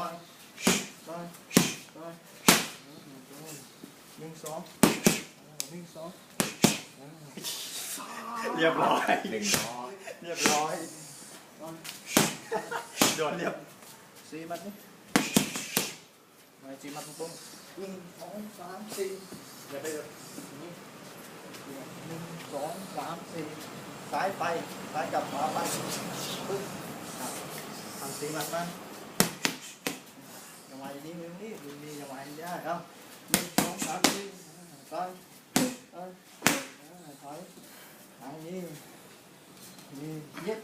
ต่อยต่อยต่อยหนึ่งสองหนึ่งสองเรียบร้อยหนึ่งร้อยเรียบร้อยโดนเรียบสี่มัดนี่มาสีมัดตรงๆหนึ่งสองสามสี่อย่าไปแบบนี้หนึ่งสองสามสี่ซ้ายไปซ้ายกลับขวาไปปึ๊บทำสี่มัดมั นอย่ามาอย่างนี้มึงนี่มึงนี่อย่ามาอย่างนี้ได้เอาหนึ่งสองสามสี่อ่าไปไปอ่าถอยถอยนี่นี่เย็บ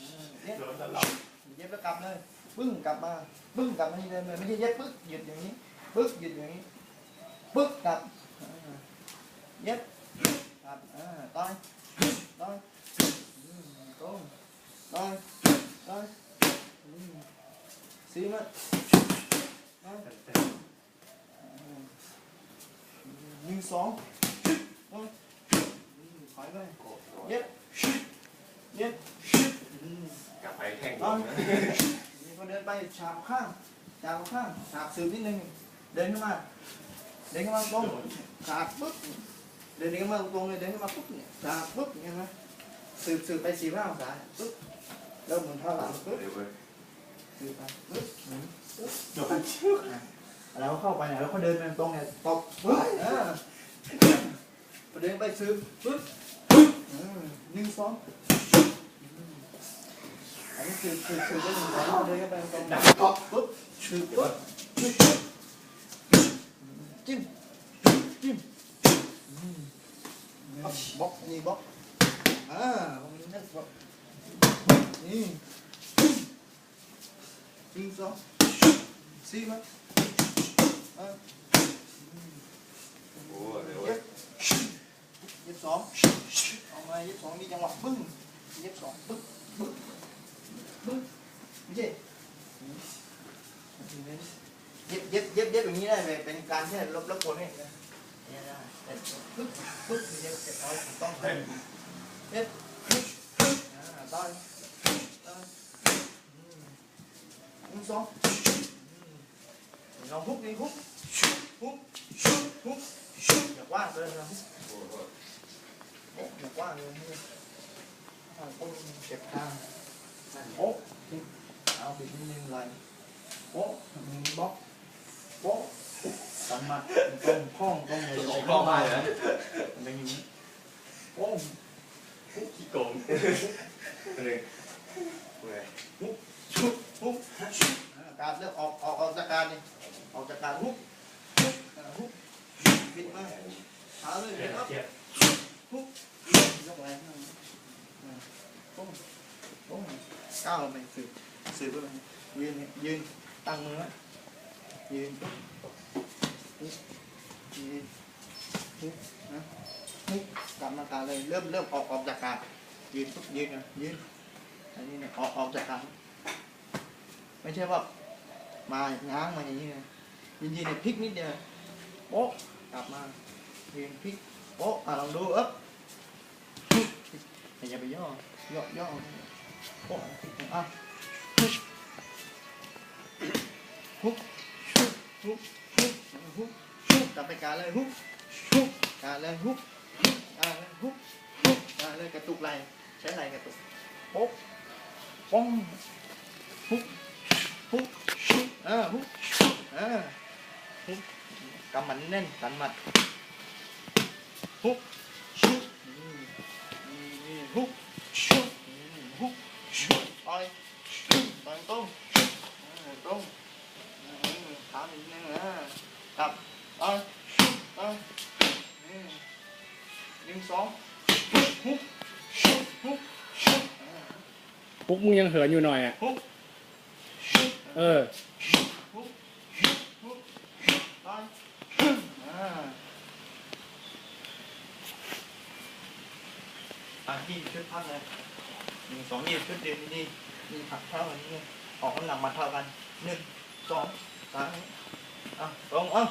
อ่าเย็บ โดนตลอด เย็บแล้วกลับเลยปึ้งกลับมาปึ้งกลับมาที่เดิมเลยไม่ใช่เย็บปึ๊กหยุดอย่างนี้ปึ๊กหยุดอย่างนี้ปึ๊กกลับอ่าเย็บก หนึ่งสองต่อยอืมถอยไปเย็บเย็บอืมกลับไปแข่งเอามีคนเดินไปฉาบข้างฉาบข้างฉาบสืบนิดนึงเดินเข้ามา เดินเข้ามาตรงฉาบปุ๊บเดินเข้ามาตรงเลยเดินเข้ามาปุ๊บเนี่ยฉาบปุ๊บเห็นไหมสืบสืบไปสี่ห้าองศาปุ๊บแล้วหมุนเท้าหลังปุ๊บ เดี๋ยวเว้ยสืบไปปุ๊บหมุนปุ๊บโดนชือกอะแล้วเข้าไปเนี่ยแล้วเขาเดินไปตรงเนี่ยตบปุ๊บเออพอเดินไปสืบปุ๊บอืมหนึ่งสองอันนี้สืบสืบสืบไปหนึ่งสองเดินไปตรงดักเกาะปุ๊บชืบปุ๊บจิ้มจิ้มบล็อกนี่บล็อกอ่าตรงนี้นั่นบล็อกนี่ หนึ่งสองสี่มาอ่าโอ้เดี๋ยวเว้เย็ยบเย็บสองเอามาเย็บสองมีจังหวะบึ้งเย็บสองบึ้งบึ้งบึ้งไม่ใช่เย็บเย็บเย็บเย็บอย่างนี้ได้ไหมเป็นการที่ลบลบกวนให้นะเนี่ยได้แต่ปึ๊บปึ๊บเย็บเย็บเอาถูกต้องเย็บปึ๊บปึ๊บอ่าต่อยต่อยอืม หนึ่งสองอืมลองฮุกนี่ฮุกฮุกฮุกอย่ากว้างเกินนะฮุกโอ้โหโอ๊ะอย่ากว้างเลยนี่อ่าโอ้ยเจ็บทางโอ๊ะเอาปิดนิดนึงไหลโอ๊ะหนึ่งบล็อกโป๊ะสารถตรงห้องตรงเลยของพ่อมาเหรอมันเป็นอย่างนี้โป้งขี้โกหนึ่งเว้ยชุบฮุบชุบอ่าการเลือกออกออกออกจากการนี่ออกจากการฮุบฮุบฮุบปิดมาหาเลยครับฮุบยกแรงปุ้งโป้งก้าวลงไปสืบสืบไปเลยยืนยืนตั้งมือไว้ยืนยืนฮึบนะฮึบกลับมาการเลยเริ่มเริ่มออกออกจากการยืนปุ๊บยืนอะยืนอันนี้เนี่ยออกออกจากการ ไม่ใช่ว่ามาง้างมาอย่างนี้นะยืนยืนเนี่ยพลิกนิดเดียวโป๊ะกลับมาเรียืนพลิกโป๊ะอะลองดูเอ๊บอย่าไปย่อย่อย่อโป๊ะอะฮุบฮุบฮุบฮุบฮุบกลับไปการเลยฮุบฮุบการเลยฮุบฮุบการเลยฮุบฮุบการเลยกระตุกไหลใช้ไหลกระตุกโป๊ะป้อง ฮุบอ่าฮุบอ่าฮุบกำมันแน่นกันมัดฮุบชุบอืมนี่ฮุบชุบอืมฮุบชุบต่อยชุบต่อยตรงตรงถามอีกนิดนึงนะกลับไปไปนี่หนึ่งสองฮุบชุบฮุบชุบอ่าปุ๊กมึงยังเหินอยู่หน่อยอะฮุบชุบ เอออะที่ชุดพักเลยหนึ่งสองยี่ชุดเดียวนี่นี่ผักเท่ากันนี่ออกน้ำหนักมาเท่ากันหนึ่งสองสามอะลงเอะ